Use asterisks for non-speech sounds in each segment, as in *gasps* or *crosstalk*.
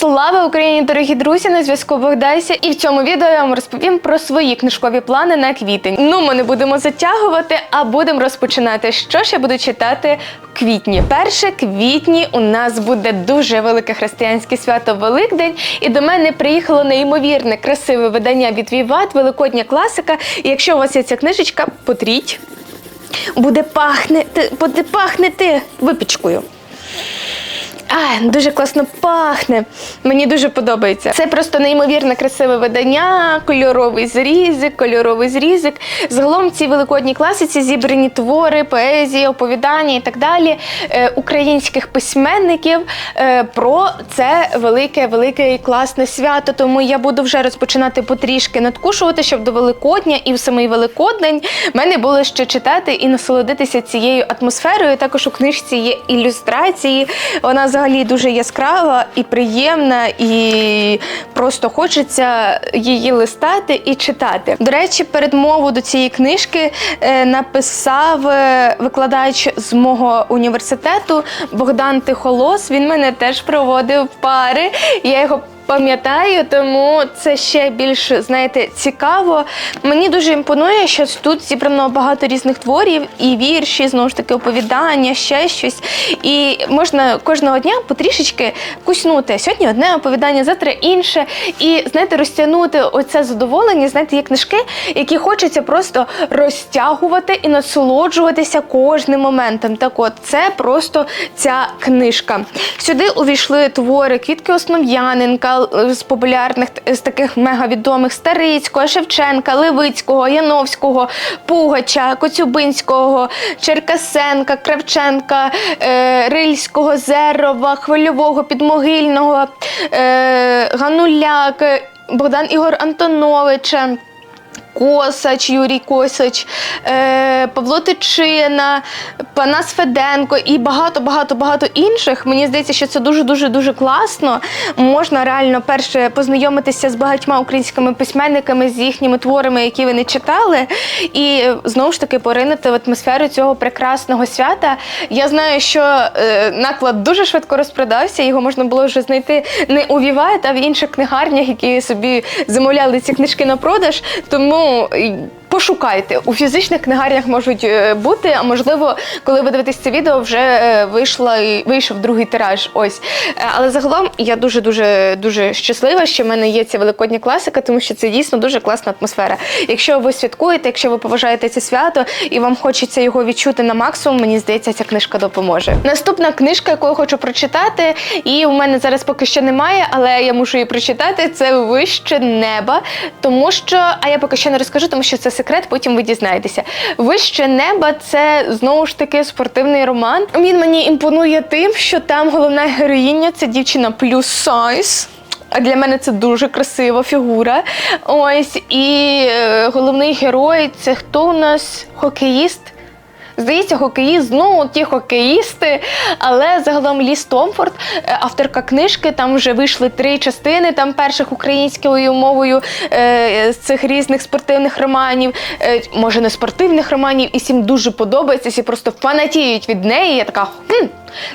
Слава Україні, дорогі друзі! На зв'язку Богдайся. І в цьому відео я вам розповім про свої книжкові плани на квітень. Ну, ми не будемо затягувати, а будемо розпочинати. Що ж я буду читати в квітні? Перше квітні у нас буде дуже велике християнське свято Великдень, і до мене приїхало неймовірне красиве видання від Віват, великодня класика. І якщо у вас є ця книжечка, потріть. Буде пахнути, буде пахнути випічкою. А, дуже класно пахне. Мені дуже подобається. Це просто неймовірно красиве видання, кольоровий зрізик, кольоровий зрізик. Загалом в цій великодній класиці зібрані твори, поезія, оповідання і так далі е, українських письменників е, про це велике, велике і класне свято. Тому я буду вже розпочинати потрішки надкушувати, щоб до Великодня і в самий Великодень мене було що читати і насолодитися цією атмосферою. Також у книжці є ілюстрації. Вона взагалі дуже яскрава і приємна, і просто хочеться її листати і читати. До речі, передмову до цієї книжки е, написав е, викладач з мого університету Богдан Тихолос. Він мене теж проводив пари. Я його пам'ятаю, тому це ще більш знаєте цікаво. Мені дуже імпонує, що тут зібрано багато різних творів і вірші, знову ж таки, оповідання, ще щось. І можна кожного дня потрішечки куснути. Сьогодні одне оповідання, завтра інше. І знаєте, розтягнути оце задоволення, знаєте, є книжки, які хочеться просто розтягувати і насолоджуватися кожним моментом. Так от, це просто ця книжка. Сюди увійшли твори Квітки Основ'яненка з популярних з таких мегавідомих Старицького, Шевченка, Левицького, Яновського, Пугача, Коцюбинського, Черкасенка, Кравченка, е, Рильського, Зерова, Хвильового, Підмогильного, е, Гануляк, Богдан Ігор Антоновича. Косач, Юрій Косач, е, Павло Тичина, Панас Феденко і багато, багато, інших. Мені здається, що це дуже, дуже, класно. Можна реально перше познайомитися з багатьма українськими письменниками, з їхніми творами, які вони читали, і знову ж таки поринути в атмосферу цього прекрасного свята. Я знаю, що е, наклад дуже швидко розпродався. Його можна було вже знайти не у Віват, а в інших книгарнях, які собі замовляли ці книжки на продаж. Тому і пошукайте. У фізичних книгарнях можуть е, бути, а можливо, коли ви дивитесь це відео, вже е, вийшла і вийшов другий тираж. Ось. Е, Але загалом я дуже дуже дуже щаслива, що в мене є ця великодня класика, тому що це дійсно дуже класна атмосфера. Якщо ви святкуєте, якщо ви поважаєте це свято і вам хочеться його відчути на максимум, мені здається, ця книжка допоможе. Наступна книжка, яку я хочу прочитати, і у мене зараз поки що немає, але я мушу її прочитати. Це вище неба, тому що а я поки що не розкажу, тому що це секрет, потім ви дізнаєтеся. Вище неба це знову ж таки спортивний роман. Він мені імпонує тим, що там головна героїня це дівчина плюс сайз. А для мене це дуже красива фігура. Ось і е, головний герой це хто у нас хокеїст. Здається, хокеїст, знову ті хокеїсти, але загалом Ліс Томфорд, е, авторка книжки, там вже вийшли три частини, там перших українською мовою е, з цих різних спортивних романів, е, може не спортивних романів, і всім дуже подобається, всі просто фанатіють від неї. Я така хм.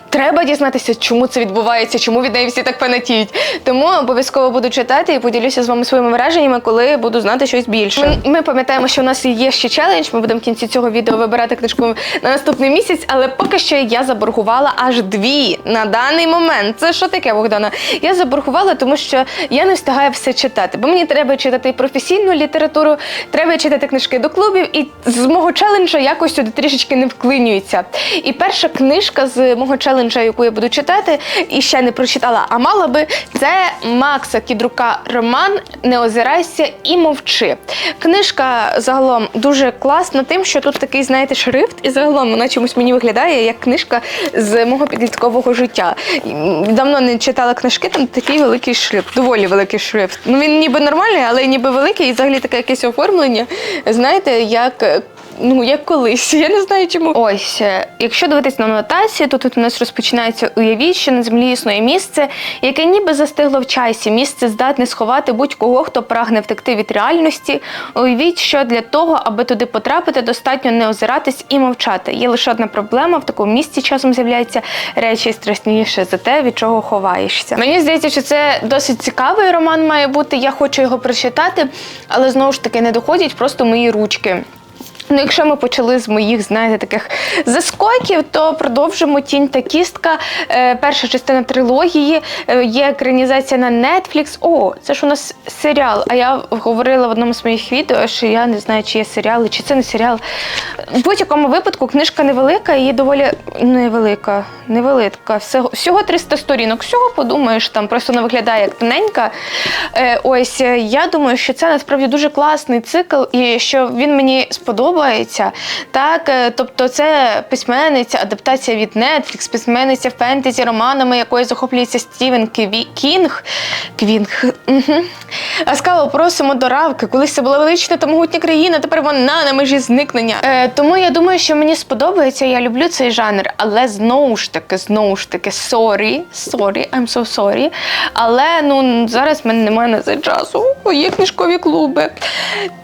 Треба дізнатися, чому це відбувається, чому від неї всі так фанатіють. Тому обов'язково буду читати і поділюся з вами своїми враженнями, коли буду знати щось більше. Ми, ми пам'ятаємо, що у нас є ще челендж. Ми будемо в кінці цього відео вибирати книжку на наступний місяць, але поки що я заборгувала аж дві на даний момент. Це що таке, Богдана? Я заборгувала, тому що я не встигаю все читати. Бо мені треба читати професійну літературу, треба читати книжки до клубів, і з мого челенджа якось сюди трішечки не вклинюється. І перша книжка з мого челенджа, яку я буду читати, і ще не прочитала, а мала би, це Макса Кідрука роман Не озирайся і мовчи. Книжка загалом дуже класна, тим, що тут такий, знаєте, шрифт, і загалом вона чомусь мені виглядає як книжка з мого підліткового життя. Давно не читала книжки, там такий великий шрифт, доволі великий шрифт. Ну він ніби нормальний, але ніби великий, і взагалі таке якесь оформлення. Знаєте, як ну як колись. *laughs* Я не знаю чому. Ось, е, якщо дивитись на анотацію, то тут у нас розпочинається уявіть, що на землі існує місце, яке ніби застигло в часі. Місце здатне сховати будь-кого, хто прагне втекти від реальності. Уявіть, що для того, аби туди потрапити, достатньо не озиратись і мовчати. Є лише одна проблема: в такому місці часом з'являються речі страшніше за те, від чого ховаєшся. Мені здається, що це досить цікавий роман має бути. Я хочу його прочитати, але знову ж таки не доходять просто мої ручки. Ну, якщо ми почали з моїх, знаєте, таких заскоків, то продовжимо тінь та кістка. Е, перша частина трилогії е, є екранізація на Netflix. О, це ж у нас серіал. А я говорила в одному з моїх відео, що я не знаю, чи є серіали, чи це не серіал. В будь-якому випадку книжка невелика, і доволі невелика. Невелика. Всього, всього 300 сторінок. Всього подумаєш, там просто вона виглядає як тоненька. Е, ось я думаю, що це насправді дуже класний цикл, і що він мені сподобається. Так, е, тобто, це письменниця, адаптація від Netflix, письменниця фентезі романами, якою захоплюється Стівен Ківі... Кінг. Квінг. Угу. Ласкаво просимо до равки. Колись це була велична та могутня країна, тепер вона на межі зникнення. Е, тому я думаю, що мені сподобається, я люблю цей жанр, але знову ж таки, знову ж таки, sorry, sorry, I'm so sorry. Але ну зараз в мене немає на це часу. Є книжкові клуби.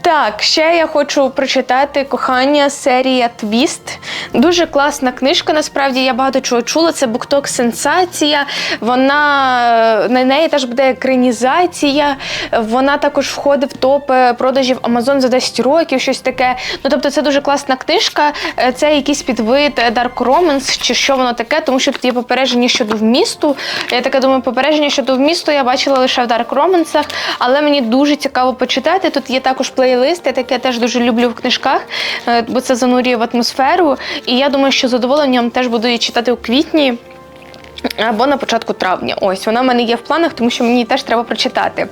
Так, ще я хочу прочитати кохання серія Твіст. Дуже класна книжка. Насправді я багато чого чула. Це букток сенсація. Вона на неї теж буде екранізація. Вона також входить в топ е, продажів Amazon за 10 років, щось таке. Ну тобто, це дуже класна книжка. Е, Це якийсь підвид е, Dark Romance, чи що воно таке, тому що тут є попередження щодо вмісту. Я таке думаю, попередження щодо вмісту я бачила лише в Dark Romance, але мені дуже цікаво почитати. Тут є також плейлист, я таке теж дуже люблю в книжках, е, бо це занурює в атмосферу. І я думаю, що задоволенням теж буду її читати у квітні. Або на початку травня. Ось вона в мене є в планах, тому що мені її теж треба прочитати.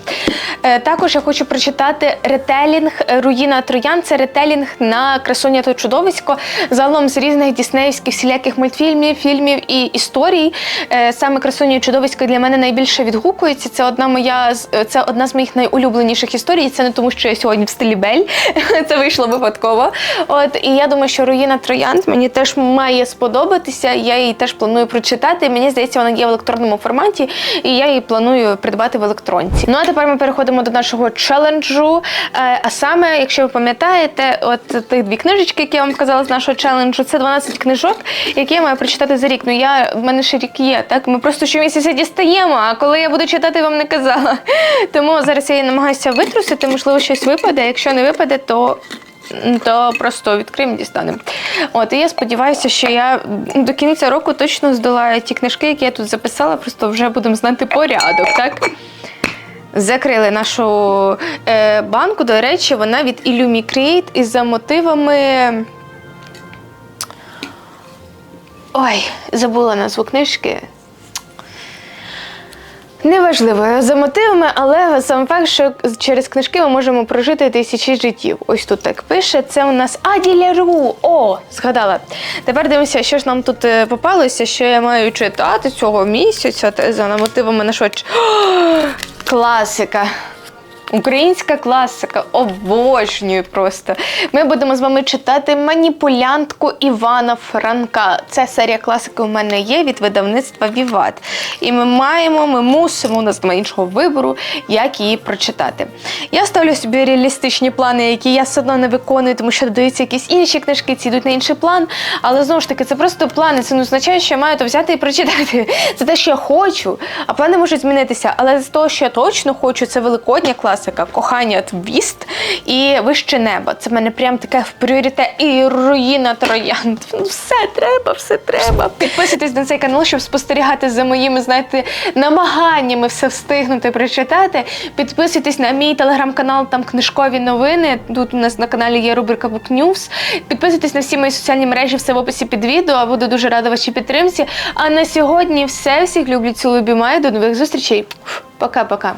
Е, також я хочу прочитати ретелінг е, Руїна Троян. Це ретелінг на красуня та чудовисько. Загалом з різних діснеївських всіляких мультфільмів, фільмів і історій. Е, саме красуня і чудовисько для мене найбільше відгукується. Це одна моя е, це одна з моїх найулюбленіших історій. І Це не тому, що я сьогодні в стилі Бель. *laughs* Це вийшло випадково. От і я думаю, що Руїна Троянд мені теж має сподобатися. Я її теж планую прочитати. Мені здається, вона є в електронному форматі, і я її планую придбати в електронці. Ну а тепер ми переходимо до нашого челенджу. Е, А саме, якщо ви пам'ятаєте, от тих дві книжечки, які я вам казала з нашого челенджу, це 12 книжок, які я маю прочитати за рік. Ну я в мене ще рік є. Так ми просто щомісяця дістаємо. А коли я буду читати, вам не казала. Тому зараз я її намагаюся витрусити, можливо, щось випаде. Якщо не випаде, то то просто відкриємо дістанемо. От і я сподіваюся, що я до кінця року точно здолаю ті книжки, які я тут записала, просто вже будемо знати порядок, так? Закрили нашу е, банку. До речі, вона від Illumi Create із за мотивами. Ой, забула назву книжки. Неважливо за мотивами, але сам факт, що через книжки ми можемо прожити тисячі життів. Ось тут так пише. Це у нас Аділяру. О, згадала. Тепер дивимося, що ж нам тут е, попалося, що я маю читати цього місяця та за мотивами на ч- *gasps* класика. Українська класика, обожнюю просто. Ми будемо з вами читати маніпулянтку Івана Франка. Це серія класики у мене є від видавництва Віват. І ми маємо, ми мусимо, у нас немає іншого вибору, як її прочитати. Я ставлю собі реалістичні плани, які я все одно не виконую, тому що додаються якісь інші книжки, ці йдуть на інший план. Але знову ж таки, це просто плани. Це не означає, що я маю то взяти і прочитати. Це те, що я хочу. А плани можуть змінитися. Але з того, що я точно хочу, це великодня класика, кохання твіст і вище небо. Це в мене прям таке в пріоритет і руїна троянд. Ну, все треба, все треба. Підписуйтесь на цей канал, щоб спостерігати за моїми, знаєте, намаганнями все встигнути прочитати. Підписуйтесь на мій телеграм-канал, там книжкові новини. Тут у нас на каналі є рубрика Book News. Підписуйтесь на всі мої соціальні мережі, все в описі під відео. Буду дуже рада вашій підтримці. А на сьогодні все. Всіх люблю, цілую, обіймаю. До нових зустрічей. Пока-пока.